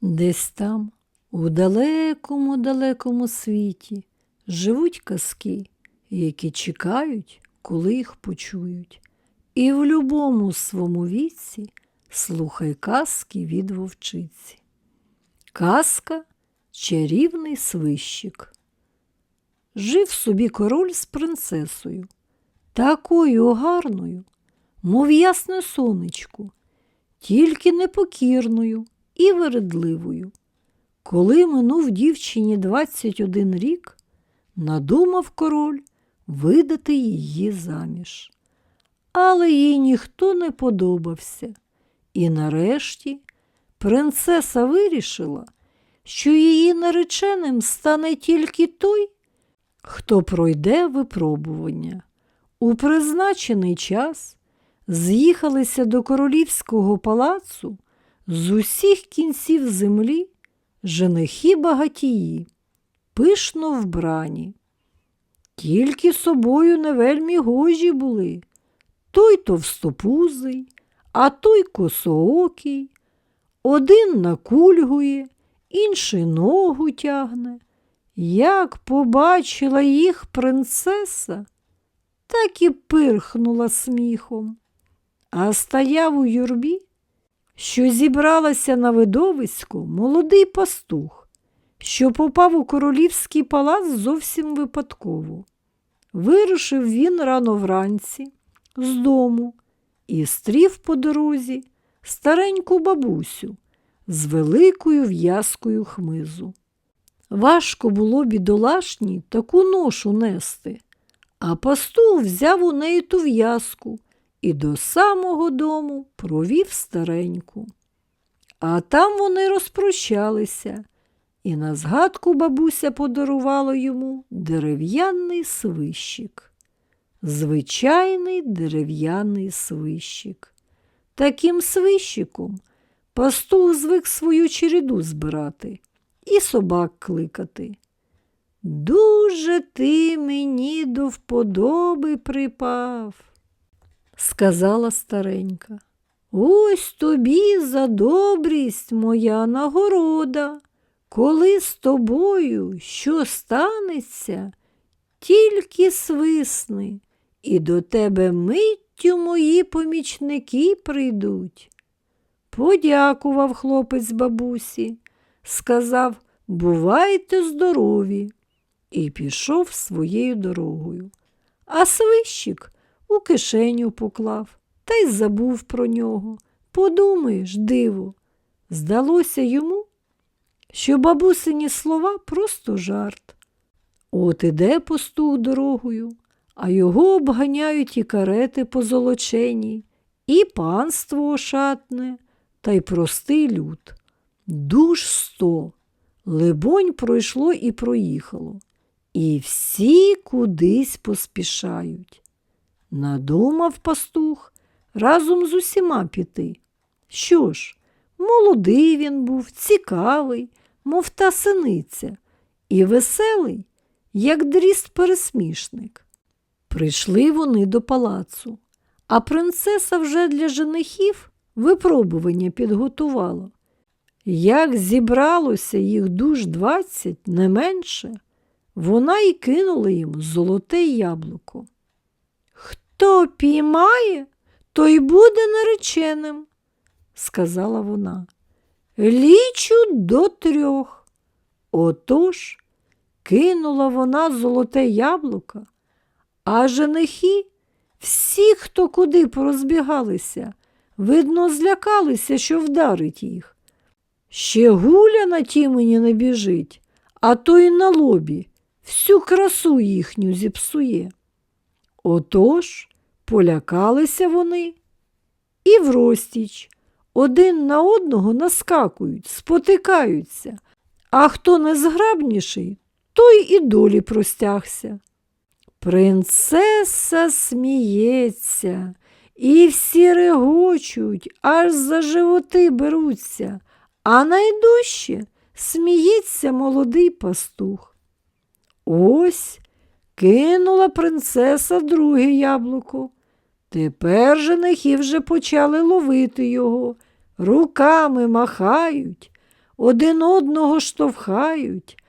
Десь там, у далекому далекому світі, живуть казки, які чекають, коли їх почують. І в любому своєму віці слухай казки від вовчиці. Казка чарівний свищик. Жив собі король з принцесою, такою гарною, мов ясне сонечко, тільки непокірною і вередливою. Коли минув дівчині 21 рік, надумав король видати її заміж. Але їй ніхто не подобався, і нарешті принцеса вирішила, що її нареченим стане тільки той, хто пройде випробування. У призначений час з'їхалися до королівського палацу з усіх кінців землі женихи багатії, пишно вбрані. Тільки собою не вельмі гожі були, той товстопузий, а той косоокий, один накульгує, інший ногу тягне. Як побачила їх принцеса, так і пирхнула сміхом, а стояв у юрбі, що зібралася на видовисько молодий пастух, що попав у королівський палац зовсім випадково. Вирушив він рано вранці з дому і стрів по дорозі стареньку бабусю з великою в'язкою хмизу. Важко було бідолашній таку ношу нести, а пастух взяв у неї ту в'язку і до самого дому провів стареньку. А там вони розпрощалися, і на згадку бабуся подарувала йому дерев'яний свищик. Звичайний дерев'яний свищик. Таким свищиком пастух звик свою череду збирати і собак кликати. Дуже ти мені до вподоби припав, сказала старенька. Ось тобі за добрість моя нагорода. Коли з тобою що станеться, тільки свисни, і до тебе миттю мої помічники прийдуть. Подякував хлопець бабусі, сказав Бувайте здорові, і пішов своєю дорогою. А свищик у кишеню поклав та й забув про нього. Подумаєш, диво, здалося йому, що бабусині слова просто жарт. От іде пастух дорогою, а його обганяють і карети позолочені, і панство ошатне, та й простий люд. Душ сто, либонь, пройшло і проїхало, і всі кудись поспішають. Надумав пастух разом з усіма піти. Що ж, молодий він був, цікавий, мов та синиця, і веселий, як дріст пересмішник. Прийшли вони до палацу, а принцеса вже для женихів випробування підготувала. Як зібралося їх душ двадцять, не менше, вона й кинула їм золоте яблуко. Хто піймає, той буде нареченим, сказала вона. Лічу до трьох. Отож кинула вона золоте яблуко, а женихи, всі, хто куди порозбігалися, видно, злякалися, що вдарить їх. Ще гуля на тімені не біжить, а то й на лобі всю красу їхню зіпсує. Отож полякалися вони і врозтіч один на одного наскакують, спотикаються, а хто незграбніший, той і долі простягся. Принцеса сміється, і всі регочуть, аж за животи беруться, а найдужче сміється молодий пастух. Ось кинула принцеса друге яблуко. Тепер женихи вже почали ловити його, руками махають, один одного штовхають,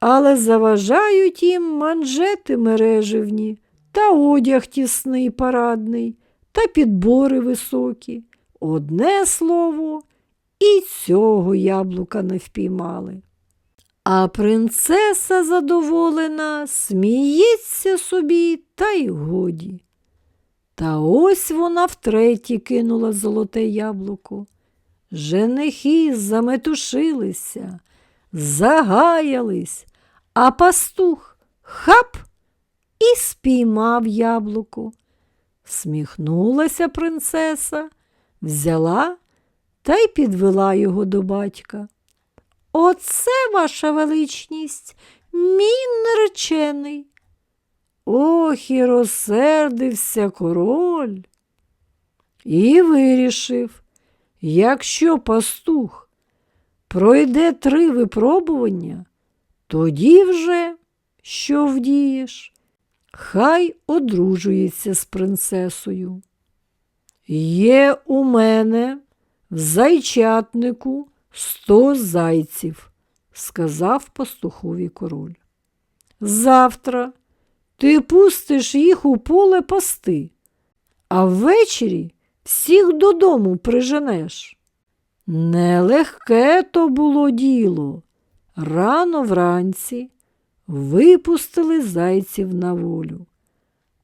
але заважають їм манжети мереживні та одяг тісний парадний, та підбори високі. Одне слово, і цього яблука не впіймали. А принцеса задоволена, сміється собі, та й годі. Та ось вона втретє кинула золоте яблуко. Женихи заметушилися, загаялись, а пастух хап і спіймав яблуко. Сміхнулася принцеса, взяла та й підвела його до батька. Оце ваша величність, мій наречений. Ох, і розсердився король. І вирішив, якщо пастух пройде три випробування, тоді вже що вдієш, хай одружується з принцесою. Є у мене в зайчатнику сто зайців, сказав пастухові король. Завтра ти пустиш їх у поле пасти, а ввечері всіх додому приженеш. Нелегке то було діло. Рано вранці випустили зайців на волю.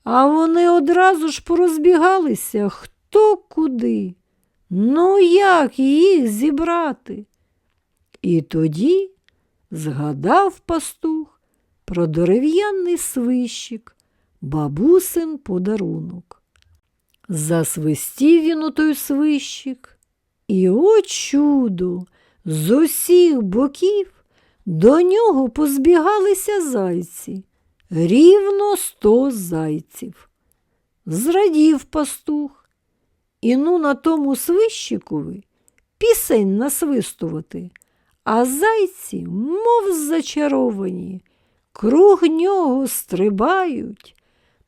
А вони одразу ж порозбігалися хто куди. Ну, як їх зібрати? І тоді згадав пастух про дерев'яний свищик, бабусин подарунок. Засвистів він у той свищик, і о чудо! З усіх боків до нього позбігалися зайці, рівно сто зайців. Зрадів пастух, і ну на тому свищикові пісень насвистувати, а зайці, мов зачаровані, круг нього стрибають,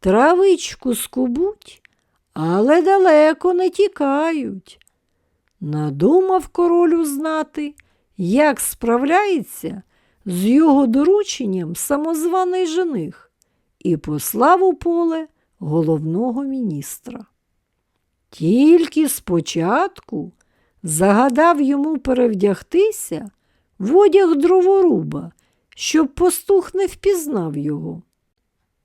травичку скубуть, але далеко не тікають. Надумав королю знати, як справляється з його дорученням самозваний жених і послав у поле головного міністра. Тільки спочатку загадав йому перевдягтися в одяг дроворуба, щоб пастух не впізнав його.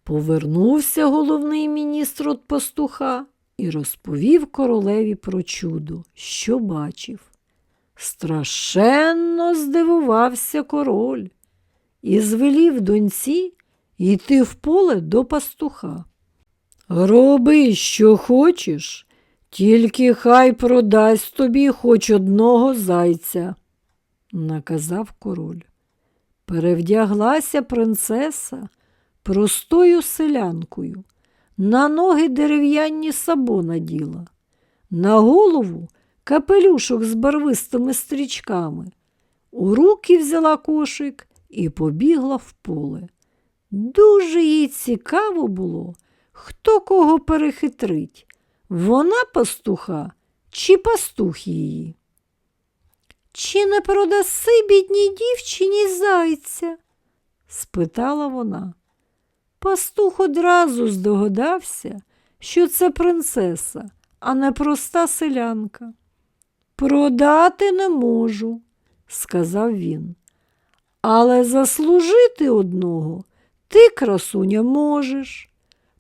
Повернувся головний міністр від пастуха і розповів королеві про чудо, що бачив. Страшенно здивувався король і звелів доньці йти в поле до пастуха. Роби, що хочеш, тільки хай продасть тобі хоч одного зайця, наказав король. Перевдяглася принцеса простою селянкою, на ноги дерев'яні сабо наділа, на голову капелюшок з барвистими стрічками. У руки взяла кошик і побігла в поле. Дуже їй цікаво було, хто кого перехитрить, вона пастуха чи пастух її. Чи не продаси бідній дівчині зайця? спитала вона. Пастух одразу здогадався, що це принцеса, а не проста селянка. Продати не можу, сказав він. Але заслужити одного ти, красуня, можеш.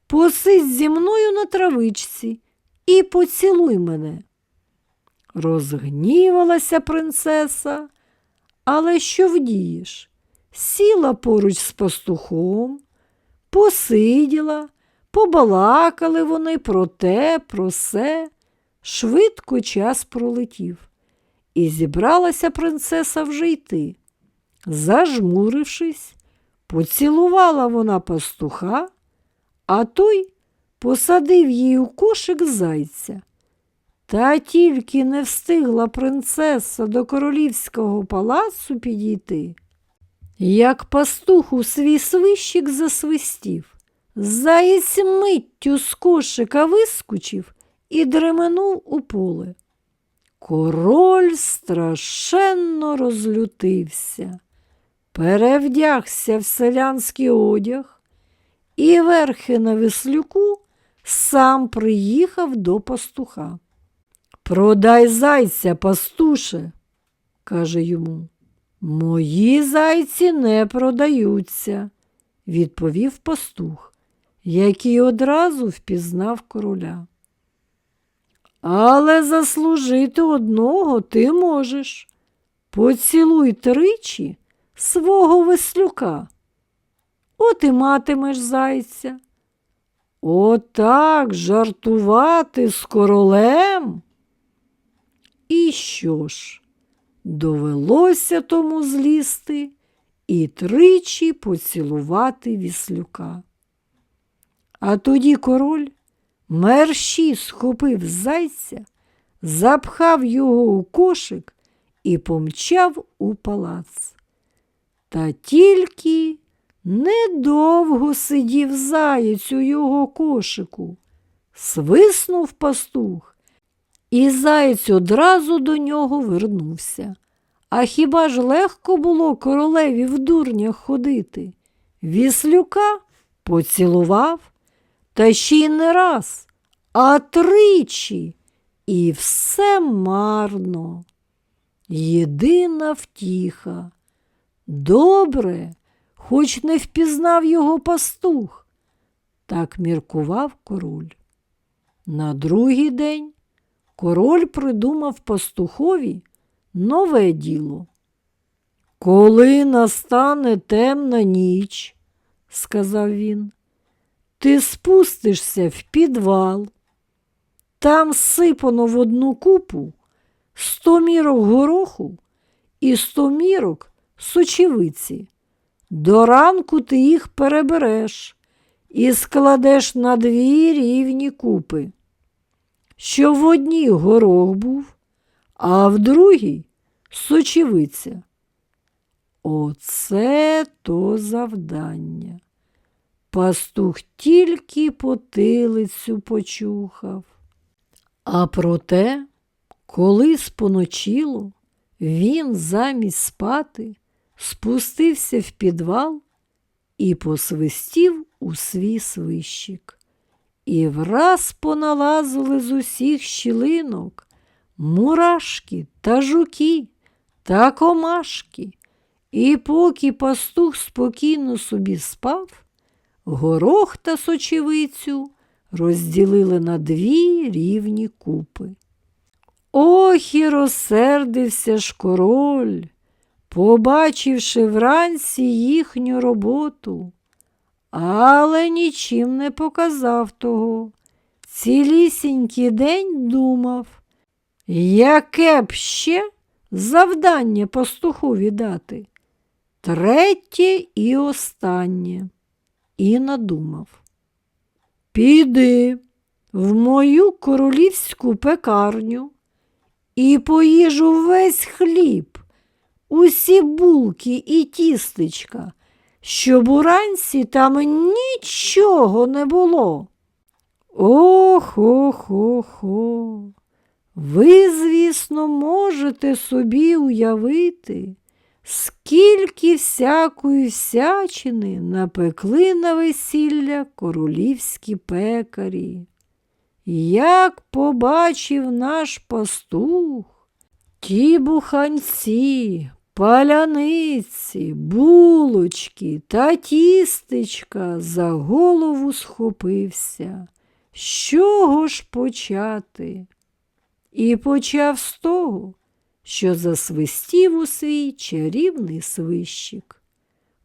Посидь зі мною на травичці і поцілуй мене. Розгнівалася принцеса, але що вдієш? Сіла поруч з пастухом, посиділа, побалакали вони про те, про се. Швидко час пролетів, і зібралася принцеса вже йти. Зажмурившись, поцілувала вона пастуха, а той посадив їй у кошик зайця. Та тільки не встигла принцеса до королівського палацу підійти, як пастух у свій свищик засвистів. Заєць миттю з кошика вискочив і дременув у поле. Король страшенно розлютився, перевдягся в селянський одяг і верхи на веслюку сам приїхав до пастуха. Продай зайця, пастуше, каже йому. Мої зайці не продаються, відповів пастух, який одразу впізнав короля. Але заслужити одного ти можеш. Поцілуй тричі свого веслюка. От і матимеш зайця. Отак жартувати з королем. І що ж? Довелося тому злізти і тричі поцілувати віслюка. А тоді король мерщі схопив зайця, запхав його у кошик і помчав у палац. Та тільки недовго сидів заєць у його кошику, свиснув пастух, і заєць одразу до нього вернувся. А хіба ж легко було королеві в дурнях ходити? Віслюка поцілував, та ще й не раз, а тричі, і все марно. Єдина втіха. Добре, хоч не впізнав його пастух, так міркував король. На другий день король придумав пастухові нове діло. Коли настане темна ніч, сказав він, ти спустишся в підвал, там сипано в одну купу сто мірок гороху і сто мірок сочевиці. До ранку ти їх перебереш і складеш на дві рівні купи, що в одній горох був, а в другій сочевиця. Оце то завдання. Пастух тільки потилицю почухав. А проте, коли споночило, він замість спати спустився в підвал і посвистів у свій свищик. І враз поналазили з усіх щілинок мурашки та жуки та комашки. І поки пастух спокійно собі спав, горох та сочевицю розділили на дві рівні купи. Ох і розсердився ж король, побачивши вранці їхню роботу, але нічим не показав того. Цілісінький день думав, яке б ще завдання пастухові дати. Третє і останнє. І надумав. Піди в мою королівську пекарню і поїжу весь хліб, усі булки і тістечка, щоб уранці там нічого не було. Ох, ох, ох, ох. Ви, звісно, можете собі уявити, скільки всякої всячини напекли на весілля королівські пекарі. Як побачив наш пастух, ті буханці, паляниці, булочки та тістечка за голову схопився. З чого ж почати? І почав з того, що засвистів у свій чарівний свищик.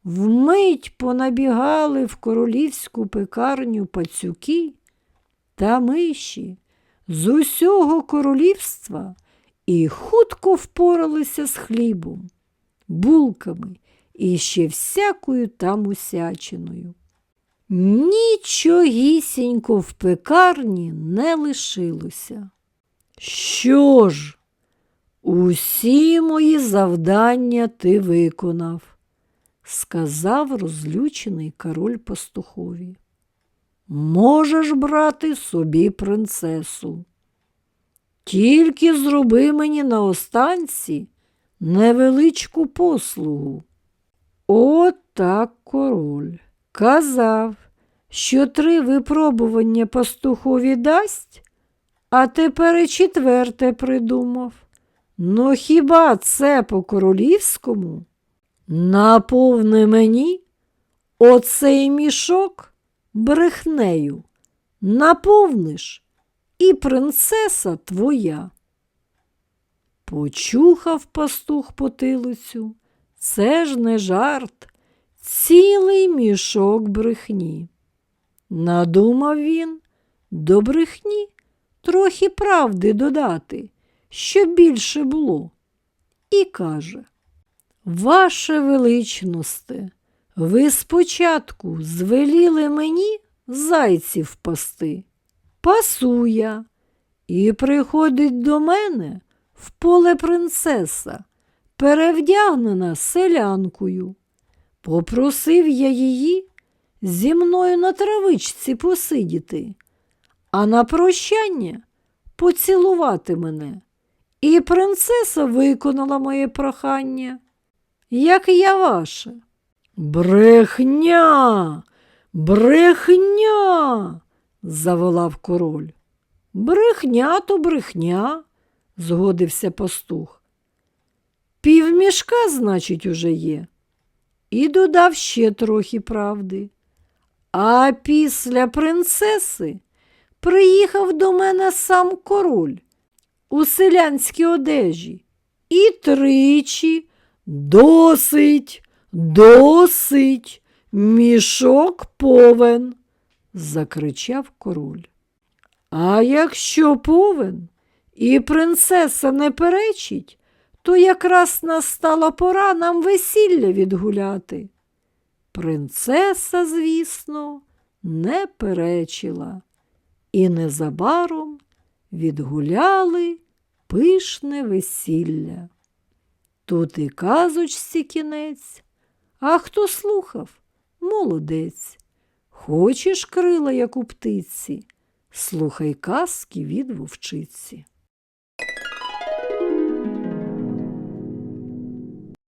Вмить понабігали в королівську пекарню пацюки та миші з усього королівства і хутко впоралися з хлібом, булками і ще всякою там усячиною. Нічогісінько в пекарні не лишилося. Що ж, усі мої завдання ти виконав, сказав розлючений король пастухові. Можеш брати собі принцесу. Тільки зроби мені на останці невеличку послугу. От король казав, що три випробування пастухові дасть, а тепер і четверте придумав. Ну хіба це по-королівському? Наповни мені оцей мішок брехнею. Наповниш, і принцеса твоя. Почухав пастух потилицю. Це ж не жарт, цілий мішок брехні. Надумав він до брехні трохи правди додати, щоб більше було. І каже, Ваше величносте, ви спочатку звеліли мені зайців пасти. Пасу я, і приходить до мене в поле принцеса, перевдягнена селянкою. Попросив я її зі мною на травичці посидіти, а на прощання поцілувати мене. І принцеса виконала моє прохання, як я ваше. Брехня, брехня, заволав король. Брехня то брехня, згодився пастух. Півмішка, значить, уже є. І додав ще трохи правди. А після принцеси приїхав до мене сам король у селянській одежі. І тричі досить, досить, мішок повен, закричав король. А якщо повен і принцеса не перечить, то якраз настала пора нам весілля відгуляти. Принцеса, звісно, не перечила, і незабаром відгуляли пишне весілля. Тут і казочці кінець, а хто слухав, молодець. Хочеш крила, як у птиці, слухай казки від вовчиці.